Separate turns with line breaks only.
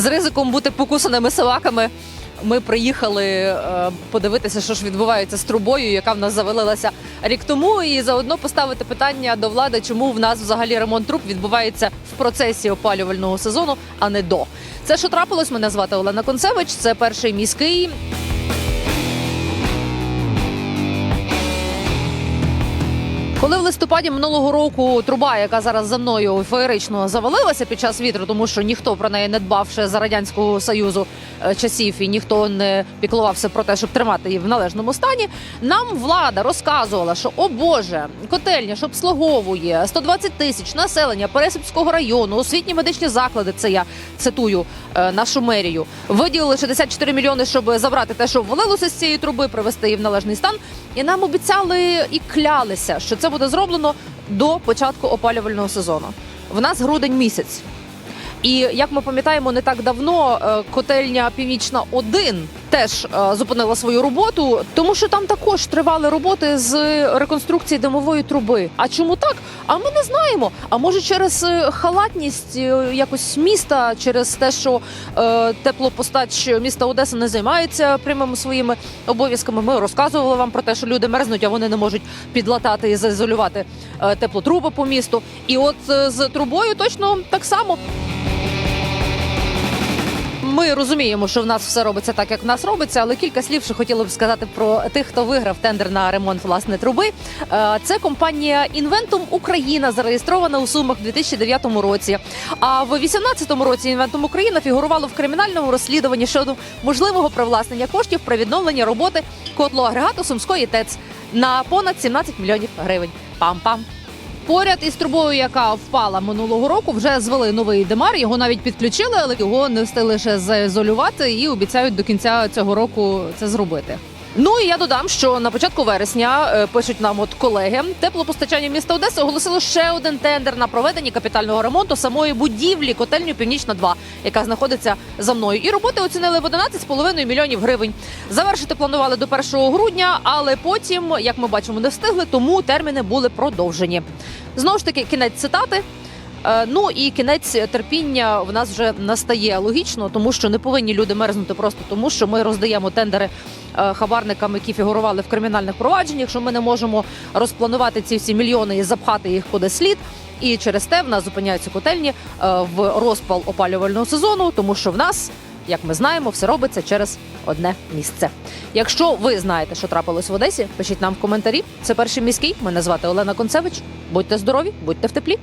з ризиком бути покусаними собаками. Ми приїхали е, подивитися, що ж відбувається з трубою, яка в нас завалилася рік тому, і заодно поставити питання до влади, чому в нас взагалі ремонт труб відбувається в процесі опалювального сезону, а не до. Це що трапилось? Мене звати Олена Концевич. Це перший міський. Коли в листопаді минулого року труба, яка зараз за мною феєрично завалилася під час вітру, тому що ніхто про неї не дбав ще за радянського союзу е, часів, і ніхто не піклувався про те, щоб тримати її в належному стані. Нам влада розказувала, що о Боже, котельня, що обслуговує 120 тисяч населення Пересипського району, освітні медичні заклади. Це я цитую е, нашу мерію. Виділили 64 мільйони, щоб забрати те, що ввалилося з цієї труби, привести її в належний стан. І нам обіцяли і клялися, що це буде зроблено до початку опалювального сезону. В нас грудень місяць. І як ми пам'ятаємо, не так давно е, котельня Північна 1 теж е, зупинила свою роботу, тому що там також тривали роботи з реконструкції димової труби. А чому так? А ми не знаємо. А може через е, халатність е, якось міста, через те, що теплопостач міста Одеса не займається прямими своїми обов'язками. Ми розказували вам про те, що люди мерзнуть, а вони не можуть підлатати і заізолювати теплотруби по місту. І от з трубою точно так само. Ми розуміємо, що в нас все робиться так, як в нас робиться, але кілька слів, що хотіли б сказати про тих, хто виграв тендер на ремонт власне труби. Е, Це компанія Інвентум Україна, зареєстрована у Сумах у 2009 році. А в 2018 році Інвентум Україна фігурувало в кримінальному розслідуванні щодо можливого привласнення коштів при відновленні роботи котлоагрегату Сумської ТЕЦ на понад 17 мільйонів гривень. Пам-пам. Поряд із трубою, яка впала минулого року, вже звели новий демар. Його навіть підключили, але його не встигли ще заізолювати і обіцяють до кінця цього року це зробити. Ну і я додам, що на початку вересня е, пишуть нам от колеги, теплопостачання міста Одеси оголосило ще один тендер на проведення капітального ремонту самої будівлі котельню Північна 2 яка знаходиться за мною. І роботи оцінили в 11,5 мільйонів гривень. Завершити планували до 1 грудня, але потім, як ми бачимо, не встигли, тому терміни були продовжені. Знову ж таки, кінець цитати. Е, Ну і кінець терпіння в нас вже настає логічно, тому що не повинні люди мерзнути просто тому, що ми роздаємо тендери е, хабарникам, які фігурували в кримінальних провадженнях. Що ми не можемо розпланувати ці всі мільйони і запхати їх куди слід. І через те в нас зупиняються котельні е, в розпал опалювального сезону, тому що в нас, як ми знаємо, все робиться через одне місце. Якщо ви знаєте, що трапилось в Одесі, пишіть нам в коментарі. Це перший міський. Мене звати Олена Концевич. Будьте здорові, будьте в теплі.